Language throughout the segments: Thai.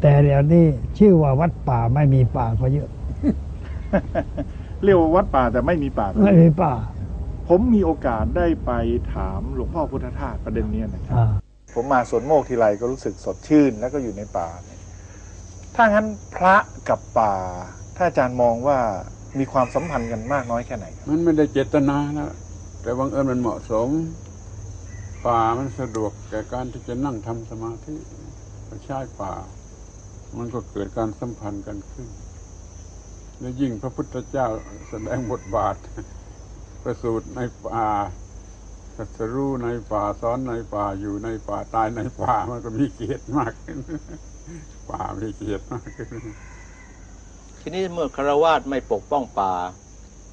แต่เดี๋ยวนี้ชื่อว่าวัดป่าไม่มีป่าก็เยอะ เรียกว่าวัดป่าแต่ไม่มีป่าไม่มีป่า ผมมีโอกาสได้ไปถามหลวงพ่อพุทธทาสประเด็นเนี้ยนะครับอ่าผมมาสวนโมกทีไรก็รู้สึกสดชื่นแล้วก็อยู่ในป่าเนี่ยถ้างั้นพระกับป่า ถ้าอาจารย์มองว่ามีความสัมพันธ์กันมากน้อยแค่ไหนครับมันไม่ได้เจตนานะแต่บังเอิญมันเหมาะสม ป่ามันสะดวกแก่การที่จะนั่งทำสมาธิก็ใช้ป่า มันก็เกิดการสัมพันธ์กันขึ้น และยิ่งพระพุทธเจ้าแสดงบทบาท ประสูติในป่าตรัสรู้ในป่าสอนในป่าอยู่ในป่าตายในป่ามันก็มีเกียรติมากขึ้นป่ามีเกียรติมากขึ้นทีนี้เมื่อคารวาสไม่ปกป้องป่า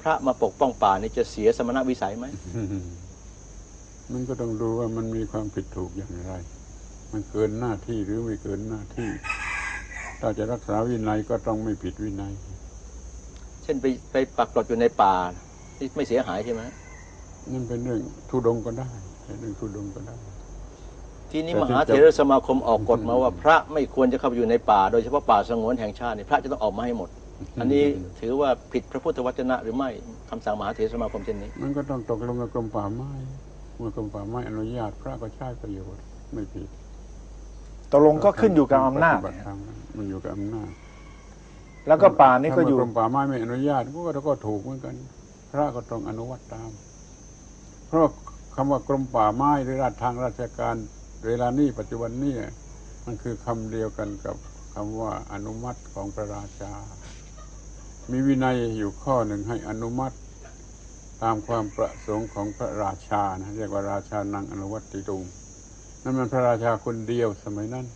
พระมาปกป้องป่านี่จะเสียสมณวิสัยไหมมันก็ต้องดูว่ามันมีความผิดถูกอย่างไร มันเกินหน้าที่หรือไม่เกินหน้าที่ ถ้าจะรักษาวินัยก็ต้องไม่ผิดวินัย เช่นไปไปปักกรดอยู่ในป่านี่ไม่เสียหายใช่ไหมนั่นเป็นเรื่องทุดงค์ก็ได้เป็นเรื่องทุดงค์ก็ได้ ทีนี้แต่มที่หาจะเถรสมาคมออกกฎมาว่าพระไม่ควรจะเข้าไปอยู่ในป่า โดยเฉพาะป่าสงวนแห่งชาตินี่พระจะต้องออกมาให้หมด อันนี้ถือว่าผิดพระพุทธวจนะหรือไม่คำสั่งมหาเถรสมาคมเช่นนี้ มันก็ต้องตกลงกับกรมป่าไม้เมื่อกรมป่าไม้อนุญาตพระก็ใช้ประโยชน์ไม่ผิด ตกลงก็ขึ้นอยู่กับอำนาจปฏิบัติธรรมมันอยู่กับอำนาจแล้วก็ป่านี่ก็อยู่ ถ้ากรมป่าไม้ไม่อนุญาตก็ก็ถูกเหมือนกัน พระก็ต้องอนุวัตตาม เพราะคำว่ากรมป่าไม้หรือราชทางราชการ เวลานี้ปัจจุบันนี้มันคือคำเดียวกันกับคำว่าอนุมัติของพระราชา มีวินัยอยู่ข้อหนึ่งให้อนุมัติ ตามความประสงค์ของพระราชานะเรียกว่าราชานังอนุวัติตุง นั่นมันพระราชาคนเดียวสมัยนั้น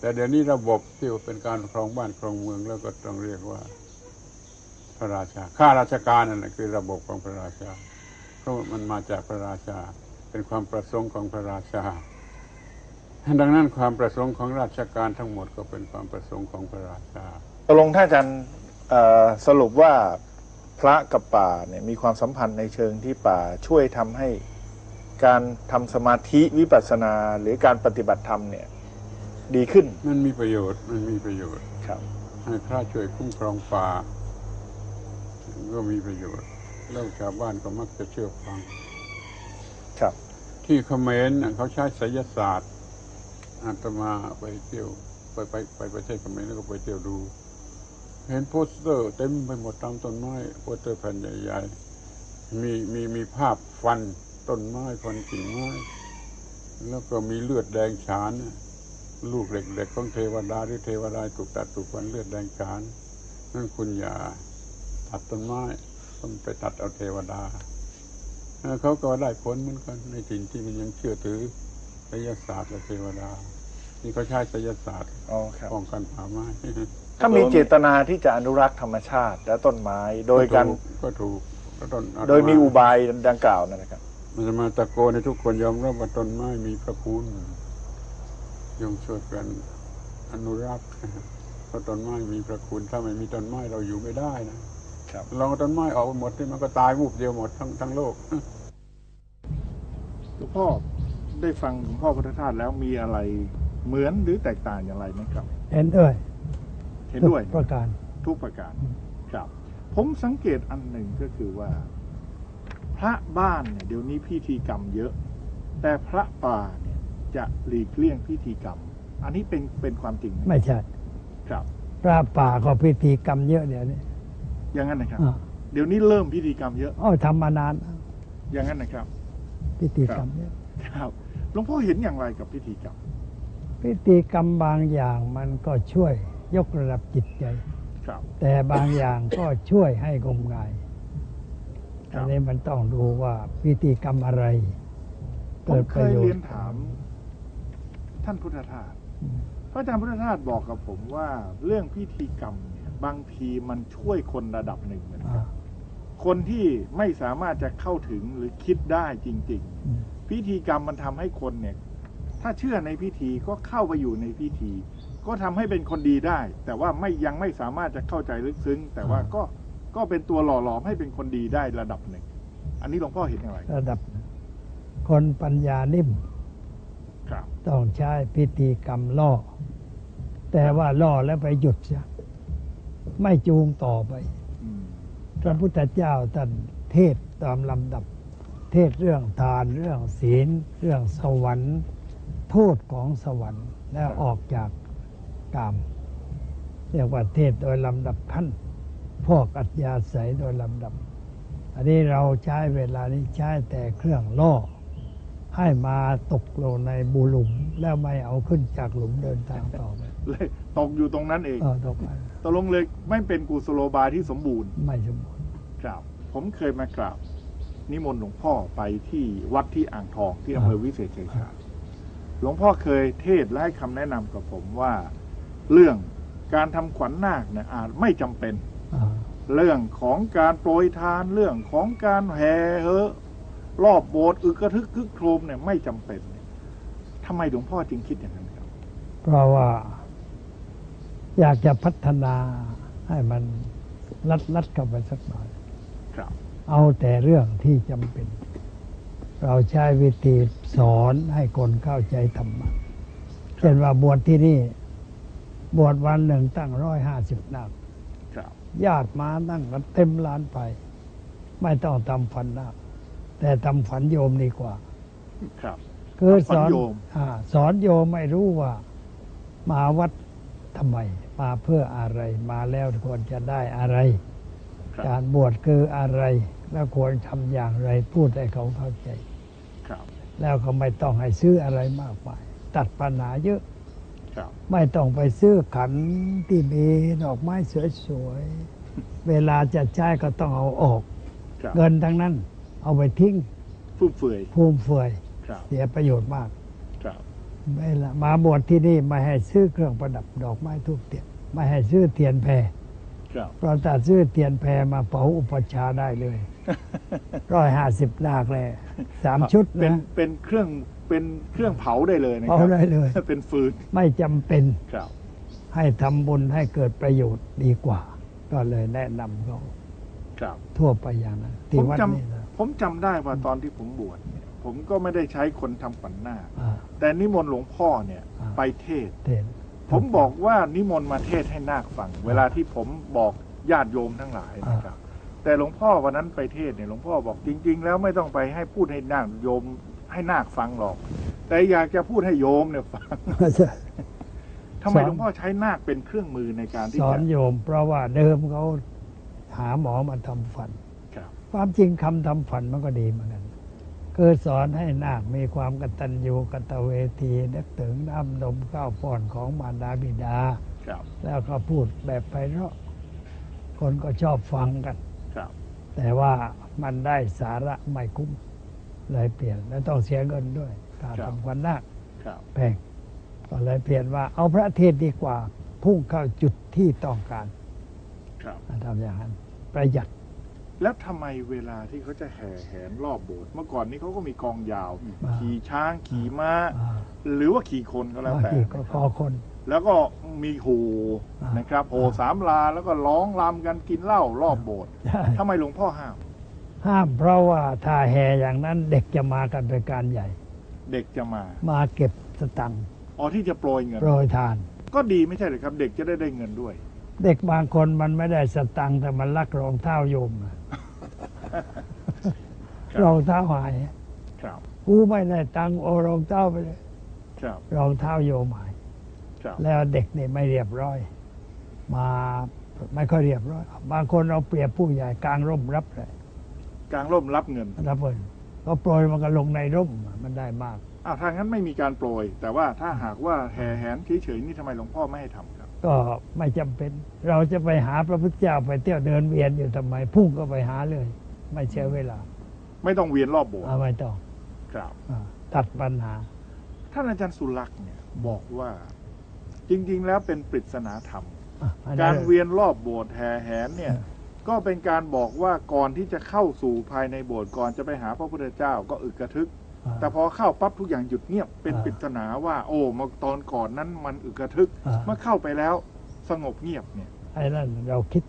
แต่เดี๋ยวนี้ระบบที่ว่าเป็นการครองบ้านครองเมืองแล้วก็ต้องเรียกว่า พระราชาข้าราชการนั่นแหละคือระบบของพระราชา เพราะมันมาจากพระราชา เป็นความประสงค์ของพระราชา ดังนั้นความประสงค์ของราชการทั้งหมดก็เป็นความประสงค์ของพระราชาตกลงถ้าอาจารย์สรุปว่าพระกับป่าเนี่ยมีความสัมพันธ์ในเชิงที่ป่าช่วยทำให้ การทำสมาธิวิปัสสนาหรือการปฏิบัติธรรมเนี่ย ดีขึ้น มันมีประโยชน์ มันมีประโยชน์ครับ ให้พระช่วยคุ้มครองป่าก็มีประโยชน์แล้วชาวบ้านก็มักจะเชื่อฟัง ครับ ที่เขมรน่ะเขาใช้ไสยศาสตร์อาตมาไปเที่ยวไปไปไปประเทศเขมรแล้วก็ไปเที่ยวดู เห็นโปสเตอร์เต็มไปหมดตามต้นไม้โปสเตอร์แผ่นใหญ่ๆมีมีมีภาพฟัน ต้นไม้ฟันกิ่งไม้ แล้วก็มีเลือดแดงฉานน่ะลูกเหล็กๆของเทวดาหรือเทวดาถูกตัดถูกฟันเลือดแดงฉาน นั่นคุณอย่าตัดต้นไม้ต้องไปตัดเอาเทวดาเอ่อเขาก็ได้ผลเหมือนกันในถิ่นที่มันยังเชื่อถือไสยศาสตร์และเทวดา นี่เขาใช้ไสยศาสตร์อ๋อครับป้องกันป่าไม้ถ้ามีเจตนาที่จะอนุรักษ์ธรรมชาติและต้นไม้โดยการก็ถูกก็ต้นโดยมีอุบายดังกล่าวนั่นนะครับ มันจะมาตะโกนให้ทุกคนยอมรับว่าต้นไม้มีพระคุณยงช่วยกันอนุรักษ์เพราะต้นไม้มีพระคุณ ถ้าไม่มีต้นไม้เราอยู่ไม่ได้นะครับลองเอาต้นไม้ออกไปหมดที่มันก็ตายวูบเดียวหมดทั้งทั้งโลกหลวงพ่อได้ฟังหลวงพ่อพุทธทาสแล้วมีอะไรเหมือนหรือแตกต่างอย่างไรไหมครับ เห็นด้วย เห็นด้วยทุกประการทุกประการครับ ผมสังเกตอันหนึ่งก็คือว่า พระบ้านเนี่ยเดี๋ยวนี้พิธีกรรมเยอะ แต่พระป่าเนี่ยจะหลีกเลี่ยงพิธีกรรม อันนี้เป็นเป็นความจริงไหมไม่ใช่ ครับ พระป่าก็พิธีกรรมเยอะเดี๋ยวนี้อย่างนั้นนะครับ อ่าเดี๋ยวนี้เริ่มพิธีกรรมเยอะอ้าวทำมานานอย่างนั้นนะครับ พิธีกรรมเยอะครับหลวงพ่อเห็นอย่างไรกับพิธีกรรมพิธีกรรมบางอย่างมันก็ช่วยยกระดับจิตใจ ครับ แต่บางอย่างก็ช่วยให้งมงายครั อับนนี้มันต้องดูว่าพิธีกรรมอะไรผมเกิดเคประยโยชเรียนน์ถาม ท่านพุทธทาสพระอาจารย์พุทธทาสบอกกับผมว่า เรื่องพิธีกรรมเนี่ยบางทีมันช่วยคนระดับหนึ่งเหมือนกัน อ่า คนที่ไม่สามารถจะเข้าถึงหรือคิดได้จริง อืม ๆ พิธีกรรมมันทำให้คนเนี่ย ถ้าเชื่อในพิธีก็เข้าไปอยู่ในพิธี ก็ทำให้เป็นคนดีได้ แต่ว่าไม่ยังไม่สามารถจะเข้าใจลึกซึ้ง แต่ว่าก็ ก็เป็นตัวหล่อหลอมให้เป็นคนดีได้ระดับหนึ่ง อันนี้หลวงพ่อเห็นอย่างไรระดับ คนปัญญานิ่มครับ ต้องใช้พิธีกรรมล่อ แต่ว่าล่อแล้วไปหยุดเสียไม่จูงต่อไปอืมพระพุทธเจ้าท่านเทศตามลำดับ เทศเรื่องทานเรื่องศีล เรื่องสวรรค์ โทษของสวรรค์ แล้วออกจากกามเรียกว่าเทศโดยลำดับขั้น พอกอัจยาศัยโดยลำดับ อันนี้เราใช้เวลานี้ใช้แต่เครื่องล่อ ให้มาตกลงในบุหลุม แล้วไม่เอาขึ้นจากหลุมเดินทางต่อไปเลยตกอยู่ตรงนั้นเองเออตกไปตกลงเลยไม่เป็นกุศโลบายที่สมบูรณ์ไม่สมบูรณ์ครับ ผมเคยมากราบ นิมนต์หลวงพ่อไปที่วัดที่อ่างทองที่อำเภอวิเศษชัยชาญหลวงพ่อเคยเทศและให้คำแนะนำกับผมว่า เรื่องการทำขวัญนาคเนี่ยอาจไม่จำเป็นอ่า เรื่องของการโปรยทานเรื่องของการแห่เหอะรอบโบสถ์อึกกระทึกคึกโครมเนี่ยไม่จำเป็นทำไมหลวงพ่อจึงคิดอย่างนั้นครับ เพราะว่า อยากจะพัฒนาให้มันลัดลัดเข้าไปสักหน่อยครับ เอาแต่เรื่องที่จำเป็น เราใช้วิธีสอนให้คนเข้าใจธรรมะเช่นว่าบวชที่นี่ บวชวันหนึ่งตั้งร้อยห้าสิบนักครับ ญาติมานั่งกันเต็มร้านไป ไม่ต้องทำฝันนาคแต่ทำฝันโยมดีกว่า ครับคือสฝัอนนโยมอาสอนโยมไม่รู้ว่า มาวัดทำไม มาเพื่ออะไร มาแล้วควรจะได้อะไรครับการบวชคืออะไร แล้วควรทำอย่างไรพูดให้เขาเข้าใจครับแล้วก็ไม่ต้องให้ซื้ออะไรมากมายตัดปัญหาเยอะครับ ไม่ต้องไปซื้อขันที่มีดอกไม้สวยๆ เวลาจะใช้ก็ต้องเอาออกครับเงินทั้งนั้น เอาไปทิ้งฟุ่มเฟือยภูมิเฟือยครับเสียประโยชน์มากครับเวลามาบวชที่นี่ไม่ให้ซื้อเครื่องประดับดอกไม้ทูบเทียนไม่ให้ซื้อเทียนแพรครับเพราะถ้าซื้อเทียนแพรมาเผาอุปชฌาย์ได้เลยร้อยห้าสิบนาคเลยสามชุดเป็นนะเป็นเครื่อง เป็นเครื่องเผาได้เลยนะคเผารับได้เลย เป็นฟืนไม่จำเป็นครับ ให้ทำบุญให้เกิดประโยชน์ดีกว่า ก็เลยแนะนำเขาครับ ทั่วไปอย่างนั้นผที่มวัดจนี้นะำผมจำได้ว่าตอนที่ผมบวชเนี่ยผมก็ไม่ได้ใช้คนทำขวัญหน้าคอ่า แต่นิมนต์หลวงพ่อเนี่ย อ่า ไปเทศน์เทศผมบอกว่านิมนต์มาเทศน์ให้นาคฟัง เวลาที่ผมบอกญาติโยมทั้งหลายนะครับ แต่หลวงพ่อวันนั้นไปเทศน์เนี่ยหลวงพ่อบอกจริง ๆ แล้วไม่ต้องไปให้พูดให้นาคโยม ให้นาคฟังหรอก แต่อยากจะพูดให้โยมเนี่ยฟังทำไมสอนหลวงพ่อใช้นาคเป็นเครื่องมือในการที่สอจะนโยม เพราะว่าเดิมเขาหาหมอมาทำฟันครับความจริงคำทำฝันมันก็ดีเหมือนกันคือสอนให้นาคมีความกตัญญูกตเวทีนึกถึงน้ำนมข้าวป้อนของมารดาบิดาครับแล้วก็พูดแบบไพเราะคนก็ชอบฟังกันครับแต่ว่ามันได้สาระไม่คุ้ม เลยเปลี่ยนแล้วต้องเสียเงินด้วยการทำควันนาคครับแพงก็เลยเปลี่ยนว่าเอาพระเทศดีกว่าพุ่งเข้าจุดที่ต้องการครับทำอย่างนั้นประหยัด แล้วทำไมเวลาที่เขาจะแห่แหนรอบโบสถ์เมื่อก่อนนี้เขาก็มีกองยาวอ่าขี่ช้างขี่ม้าอ่าหรือว่าขี่คนก็แล้วบางแต่ทีก็คอคน แล้วก็มีโหอ่านนะครับโหอ่าสามลาแล้วก็ร้องรำกันกินเหล้ารอบโบสถ์ใช่ทำไมหลวงพ่อห้าม ห้ามเพราะว่าถ้าแห่อย่างนั้น เด็กจะมากันเป็นการใหญ่ เด็กจะมา มาเก็บสตังค์อ๋อที่จะโปรยเงิน โปรยทาน ก็ดีไม่ใช่เหรือครับ เด็กจะได้ได้เงินด้วย เด็กบางคนมันไม่ได้สตังค์แต่มันลักรองเท้าโยมอะครับรองเท้าหายครับ กูไม่ได้ตังค์โอรองเท้าไปเลยครับ รองเท้าโยมหายครับ แล้วเด็กนี่ไม่เรียบร้อย มาไม่ค่อยเรียบร้อย บางคนเราเปรียบผู้ใหญ่กลางร่มรับเลย กลางร่มรับเงินรับเงินก็โปรยมันก็ลงในร่มมันได้มากอ้าวถ้างั้นไม่มีการโปรย แต่ว่าถ้าหากว่าแห่แหนเฉยๆนี่ทำไมหลวงพ่อไม่ให้ทำครับ ก็ไม่จำเป็น เราจะไปหาพระพุทธเจ้าไปเที่ยวเดินเวียนอยู่ทำไมพุ่งก็ไปหาเลย ไม่เสียเวลา ไม่ต้องเวียนรอบโบสถ์เอาไม่ต้องครับอ่าตัดปัญหา ท่านอาจารย์สุลักษณ์เนี่ยบอกว่าจริง ๆ แล้วเป็นปริศนาธรรมอะอันกานั้นรเวียนรอบโบสถ์แห่แหนเนี่ยเออ ก็เป็นการบอกว่าก่อนที่จะเข้าสู่ภายในโบสถ์ก่อนจะไปหาพระพุทธเจ้าก็อึกกระทึกอ่าแต่พอเข้าปั๊บทุกอย่างหยุดเงียบเป็นอ่าปริศนาว่า โอ้มาตอนก่อนนั้นมันอึกกระทึกอ่าเมื่อเข้าไปแล้วสงบเงียบเนี่ยไอ้นั่นเราคิด